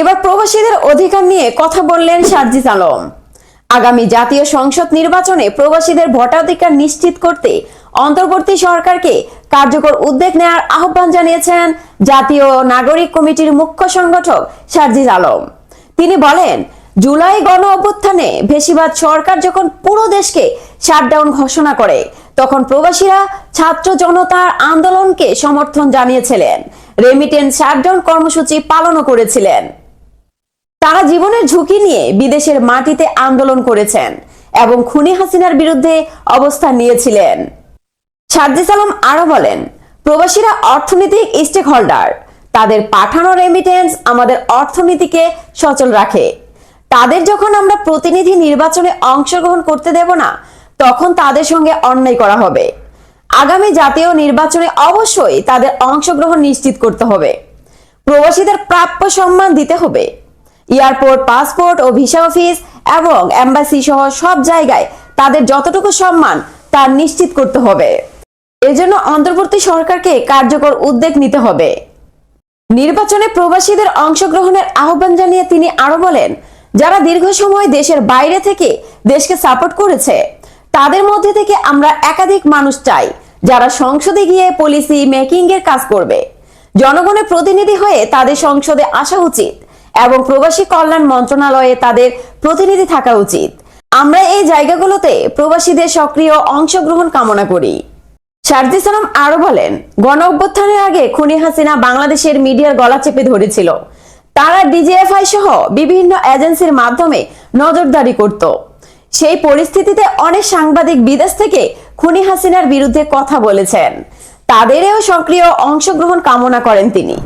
এবার প্রবাসীদের অধিকার নিয়ে কথা বললেন সার্জিস আলম। আগামী জাতীয় সংসদ নির্বাচনে প্রবাসীদের ভোটাধিকার নিশ্চিত করতে অন্তর্বর্তী সরকারকে কার্যকর উদ্যোগ নেওয়ার আহ্বান জানিয়েছেন জাতীয় নাগরিক কমিটির মুখ্য সংগঠক সার্জিস আলম। তিনি বলেন, জুলাই গণ অভ্যুত্থানে বেশিরভাগ সরকার যখন পুরো দেশকে শাটডাউন ঘোষণা করে, তখন প্রবাসীরা ছাত্র জনতার আন্দোলনকে সমর্থন জানিয়েছিলেন। রেমিটেন্স শাটডাউন কর্মসূচি পালনও করেছিলেন। তারা জীবনের ঝুঁকি নিয়ে বিদেশের মাটিতে আন্দোলন করেছেন এবং খুনি হাসিনার বিরুদ্ধে অবস্থান নিয়েছিলেন। সাজ্জিস আলম আরও বলেন, প্রবাসীরা অর্থনৈতিক স্টেক হোল্ডার তাদের পাঠানো রেমিটেন্স আমাদের অর্থনীতিকে সচল রাখে। তাদের যখন আমরা প্রতিনিধি নির্বাচনে অংশগ্রহণ করতে দেব না, তখন তাদের সঙ্গে অন্যায় করা হবে। আগামী জাতীয় নির্বাচনে অবশ্যই তাদের অংশগ্রহণ নিশ্চিত করতে হবে। প্রবাসীদের প্রাপ্য সম্মান দিতে হবে। এয়ারপোর্ট, পাসপোর্ট ও ভিসা অফিস এবং এম্বাসি সহ সব জায়গায় তাদের যতটুকু সম্মান, তা নিশ্চিত করতে হবে। এজন্য অন্তর্বর্তী সরকারকে কার্যকর উদ্যোগ নিতে হবে। নির্বাচনে প্রবাসীদের অংশগ্রহণের আহ্বান জানিয়ে তিনি আরও বলেন, যারা দীর্ঘ সময় দেশের বাইরে থেকে দেশকে সাপোর্ট করেছে, তাদের মধ্যে থেকে আমরা একাধিক মানুষ চাই, যারা সংসদে গিয়ে পলিসি মেকিং এর কাজ করবে। জনগণের প্রতিনিধি হয়ে তাদের সংসদে আসা উচিত। এবং প্রবাসী কল্যাণ মন্ত্রণালয়ে তাদের প্রতিনিধি থাকা উচিত। আমরা এই জায়গাগুলোতে প্রবাসীদের সক্রিয় অংশগ্রহণ কামনা করি। শারদি সালাম আরও বলেন, গণ অভ্যুত্থানের আগে খুনি হাসিনা বাংলাদেশের মিডিয়ার গলা চেপে ধরেছিল। তারা ডিজিএফআই সহ বিভিন্ন এজেন্সির মাধ্যমে নজরদারি করত। সেই পরিস্থিতিতে অনেক সাংবাদিক বিদেশ থেকে খুনি হাসিনার বিরুদ্ধে কথা বলেছেন। তাদেরও সক্রিয় অংশগ্রহণ কামনা করেন তিনি।